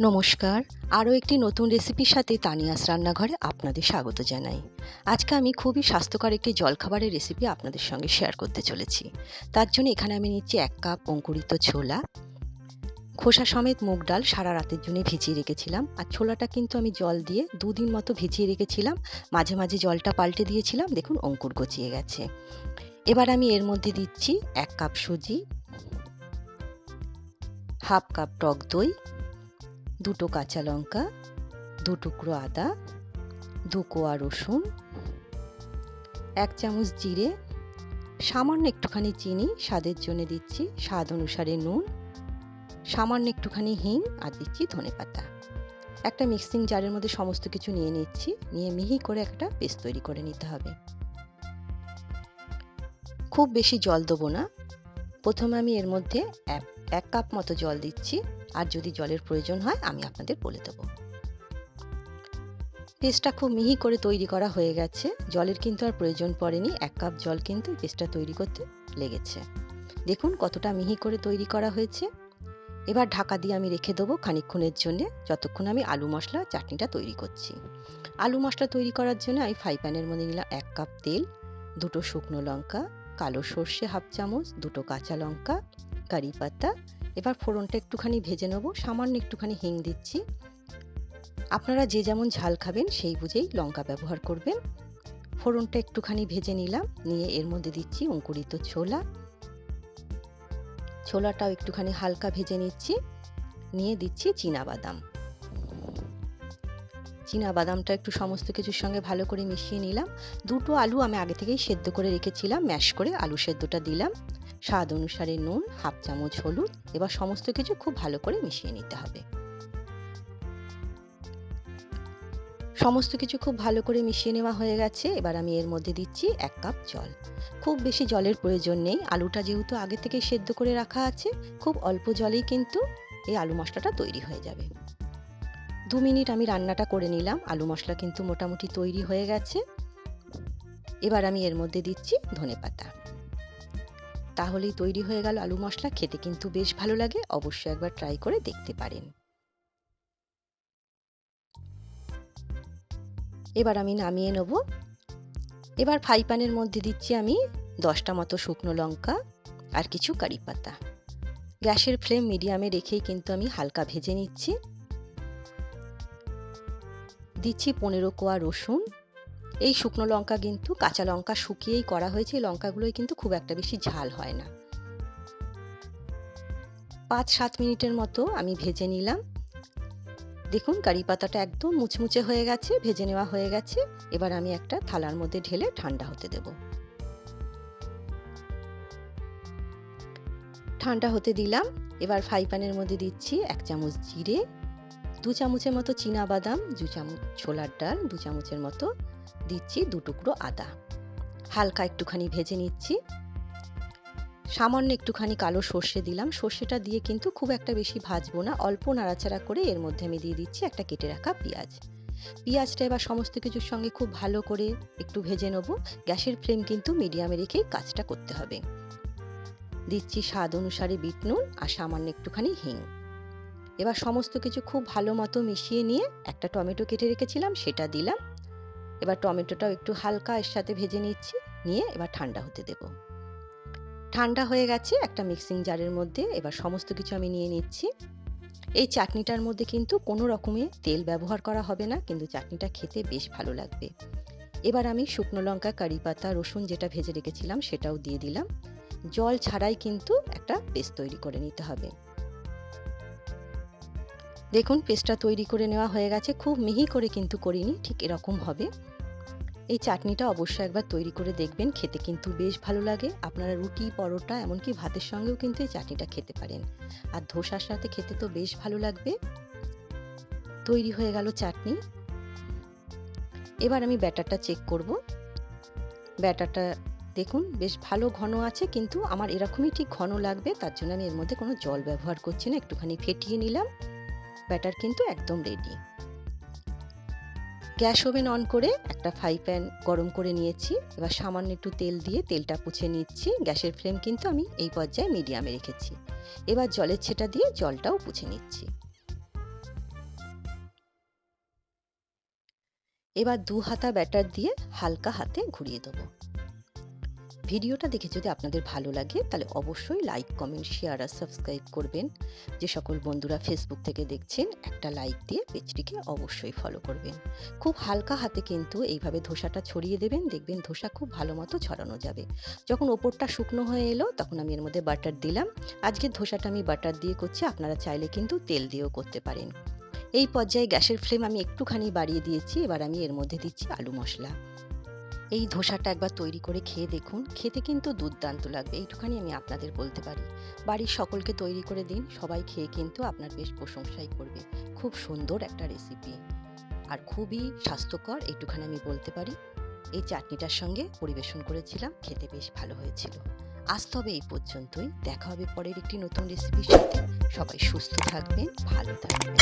নমস্কার। আরও একটি নতুন রেসিপির সাথে তানিয়াস রান্নাঘরে আপনাদের স্বাগত জানাই। আজকে আমি খুবই স্বাস্থ্যকর একটি জলখাবারের রেসিপি আপনাদের সঙ্গে শেয়ার করতে চলেছি। তার জন্য এখানে আমি নিচ্ছি এক কাপ অঙ্কুরিত ছোলা। খোসা সমেত মুগ ডাল সারা রাতের জন্য ভিজিয়ে রেখেছিলাম। আর ছোলাটা কিন্তু আমি জল দিয়ে দুদিন মতো ভিজিয়ে রেখেছিলাম। মাঝে মাঝে জলটা পাল্টে দিয়েছিলাম। দেখুন, অঙ্কুর গচিয়ে গেছে। এবার আমি এর মধ্যে দিচ্ছি এক কাপ সুজি, হাফ কাপ টক দই দুটো কাঁচা লঙ্কা, দু টুকরো আদা, দু কোয়া রসুন, এক চামচ জিরে, সামান্য একটুখানি চিনি, স্বাদের জন্য দিচ্ছি, স্বাদ অনুসারে নুন, সামান্য একটুখানি হিং আর দিচ্ছি ধনে পাতা। একটা মিক্সিং জারের মধ্যে সমস্ত কিছু নিয়ে নিচ্ছি, নিয়ে মিহি করে একটা পেস্ট তৈরি করে নিতে হবে। খুব বেশি জল দেবো না। প্রথমে আমি এর মধ্যে এক কাপ মতো জল দিচ্ছি। আর যদি জলের প্রয়োজন হয়, আমি আপনাদের বলে দেবো। পেস্টটা খুব মিহি করে তৈরি করা হয়ে গেছে। জলের কিন্তু আর প্রয়োজন পড়েনি। এক কাপ জল কিন্তু পেস্টটা তৈরি করতে লেগেছে। দেখুন কতটা মিহি করে তৈরি করা হয়েছে। এবার ঢাকা দিয়ে আমি রেখে দেবো খানিক্ষণের জন্য, যতক্ষণ আমি আলু মশলা চাটনিটা তৈরি করছি। আলু মশলা তৈরি করার জন্য আমি ফ্রাই প্যানের মধ্যে নিলাম এক কাপ তেল, দুটো শুকনো লঙ্কা, কালো সর্ষে হাফ চামচ, দুটো কাঁচা লঙ্কা, কারি পাতা এবার ফোড়নটা একটুখানি ভেজে নেব। সামান্য একটুখানি হিং দিচ্ছি। আপনারা যে যেমন ঝাল খাবেন, সেই বুঝেই লঙ্কা ব্যবহার করবেন। ফোড়নটা একটুখানি ভেজে নিলাম। নিয়ে এর মধ্যে দিচ্ছি অঙ্কুরিত ছোলা। ছোলাটাও একটুখানি হালকা ভেজে নিচ্ছি। নিয়ে দিচ্ছি বাদাম চীনা বাদামটা একটু সমস্ত কিছুর সঙ্গে ভালো করে মিশিয়ে নিলাম। দুটো আলু আমি আগে থেকেই সেদ্ধ করে রেখেছিলাম, ম্যাশ করে আলু সেদ্ধটা দিলাম। স্বাদ অনুসারে নুন, হাফ চামচ হলুদ, এবার সমস্ত কিছু খুব ভালো করে মিশিয়ে নিতে হবে। সমস্ত কিছু খুব ভালো করে মিশিয়ে নেওয়া হয়ে গেছে, এবার আমি এর মধ্যে দিচ্ছি এক কাপ জল। খুব বেশি জলের প্রয়োজন নেই, আলুটা যেহেতু আগে থেকে সেদ্ধ করে রাখা আছে, খুব অল্প জলেই কিন্তু এই আলু মশলাটা তৈরি হয়ে যাবে। দু মিনিট আমি রান্নাটা করে নিলাম, আলু মশলা কিন্তু মোটামুটি তৈরি হয়ে গেছে। এবার আমি এর মধ্যে দিচ্ছি ধনে পাতা তাহলেই তৈরি হয়ে গেল আলু মশলা। খেতে কিন্তু বেশ ভালো লাগে, অবশ্যই একবার ট্রাই করে দেখতে পারেন। এবার আমি নামিয়ে নেব। এবার ফ্রাই প্যানের মধ্যে দিচ্ছি আমি দশটা মতো শুকনো লঙ্কা আর কিছু কারি পাতা। গ্যাসের ফ্লেম মিডিয়ামে রেখেই কিন্তু আমি হালকা ভেজে নিচ্ছি। দিচ্ছি পনেরো কোয়া রসুন। এই শুকনো লঙ্কা কিন্তু কাঁচা লঙ্কা শুকিয়েই করা হয়েছে। এই লঙ্কাগুলোই কিন্তু খুব একটা বেশি ঝাল হয় না। পাঁচ সাত মিনিটের মতো আমি ভেজে নিলাম। দেখুন কারি পাতাটা একদম মুচমুচে হয়ে গেছে, ভেজে নেওয়া হয়ে গেছে। এবার আমি একটা থালার মধ্যে ঢেলে ঠান্ডা হতে দেব। ঠান্ডা হতে দিলাম। এবার ফ্রাই প্যানের মধ্যে দিচ্ছি এক চামচ জিরে, দু চামচের মতো বাদাম দু চামচ ছোলার ডাল, দু চামচের মতো দিচ্ছি দু টুকরো আদা। হালকা একটুখানি ভেজে নিচ্ছি। সামান্য একটুখানি কালো সর্ষে দিলাম। সর্ষেটা দিয়ে কিন্তু খুব একটা বেশি ভাজবো না। অল্প নাড়াচাড়া করে এর মধ্যে আমি দিয়ে দিচ্ছি একটা কেটে রাখা পেঁয়াজ। পেঁয়াজটা এবার সমস্ত কিছুর সঙ্গে খুব ভালো করে একটু ভেজে নেব। গ্যাসের ফ্লেম কিন্তু মিডিয়ামে রেখেই কাজটা করতে হবে। দিচ্ছি স্বাদ অনুসারে বিট নুন আর সামান্য একটুখানি হিং। এবার সমস্ত কিছু খুব ভালো মতো মিশিয়ে নিয়ে একটা টমেটো কেটে রেখেছিলাম, সেটা দিলাম। এবার টমেটোটাও একটু হালকা এর সাথে ভেজে নিচ্ছি, নিয়ে এবার ঠান্ডা হতে দেব। ঠান্ডা হয়ে গেছে একটা মিক্সিং জারের মধ্যে, এবার সমস্ত কিছু আমি নিয়ে নিচ্ছি। এই চাটনিটার মধ্যে কিন্তু কোনো রকমের তেল ব্যবহার করা হবে না, কিন্তু চাটনিটা খেতে বেশ ভালো লাগবে। এবার আমি শুকনো লঙ্কা, কারি পাতা, রসুন যেটা ভেজে রেখেছিলাম সেটাও দিয়ে দিলাম। জল ছাড়াই কিন্তু একটা পেস্ট তৈরি করে নিতে হবে। দেখুন, পেস্টটা তৈরি করে নেওয়া হয়ে গেছে। খুব মিহি করে কিন্তু করিনি, ঠিক এরকম হবে। এই চাটনিটা অবশ্যই একবার তৈরি করে দেখবেন, খেতে কিন্তু বেশ ভালো লাগে। আপনারা রুটি, পরোটা, এমনকি ভাতের সঙ্গেও কিন্তু এই চাটনিটা খেতে পারেন। আর ধোসার সাথে খেতে তো বেশ ভালো লাগবে। তৈরি হয়ে গেল চাটনি। এবার আমি ব্যাটারটা চেক করব। ব্যাটারটা দেখুন, বেশ ভালো ঘন আছে, কিন্তু আমার এরকমই ঠিক ঘন লাগবে, তার জন্য আমি এর মধ্যে কোনো জল ব্যবহার করছি না। একটুখানি ফেটিয়ে নিলাম। ব্যাটার কিন্তু একদম রেডি গ্যাস ওভেন অন করে একটা ফ্রাই প্যান গরম করে নিয়েছি, এবার সামান্য একটু তেল দিয়ে তেলটা পুছে নিচ্ছি, গ্যাসের ফ্লেম কিন্তু আমি এই পর্যায়ে মিডিয়ামে রেখেছি। এবার জলের ছেটা দিয়ে জলটাও পুছে নিচ্ছি। এবার দু হাতা ব্যাটার দিয়ে হালকা হাতে ঘুরিয়ে দেবো। ভিডিওটা দেখে যদি আপনাদের ভালো লাগে, তাহলে অবশ্যই লাইক কমেন্ট শেয়ার আর সাবস্ক্রাইব করবেন। যে সকল বন্ধুরা ফেসবুক থেকে দেখছেন, একটা লাইক দিয়ে পেজটিকে অবশ্যই ফলো করবেন। খুব হালকা হাতে কিন্তু এইভাবে ধোসাটা ছড়িয়ে দেবেন, দেখবেন ধোসা খুব ভালো মতো ছড়ানো যাবে। যখন ওপরটা শুকনো হয়ে এলো, তখন আমি এর মধ্যে বাটার দিলাম। আজকের ধোসাটা আমি বাটার দিয়ে করছি, আপনারা চাইলে কিন্তু তেল দিয়েও করতে পারেন। এই পর্যায়ে গ্যাসের ফ্লেম আমি একটুখানি বাড়িয়ে দিয়েছি, এবার আমি এর মধ্যে দিচ্ছি আলু মশলা। এই ধোসাটা একবার তৈরি করে খেয়ে দেখুন। খেতে কিন্তু দুর্দান্ত লাগবে, এইটুখানি আমি আপনাদের বলতে পারি। বাড়ির সকলকে তৈরি করে দিন, সবাই খেয়ে কিন্তু আপনার বেশ প্রশংসাই করবে। খুব সুন্দর একটা রেসিপি আর খুবই স্বাস্থ্যকর, এইটুখানি আমি বলতে পারি। এই চাটনিটার সঙ্গে পরিবেশন করেছিলাম, খেতে বেশ ভালো হয়েছিল। আজ তবে এই পর্যন্তই। দেখা হবে পরের একটি নতুন রেসিপির সাথে। সবাই সুস্থ থাকবেন, ভালো থাকবেন।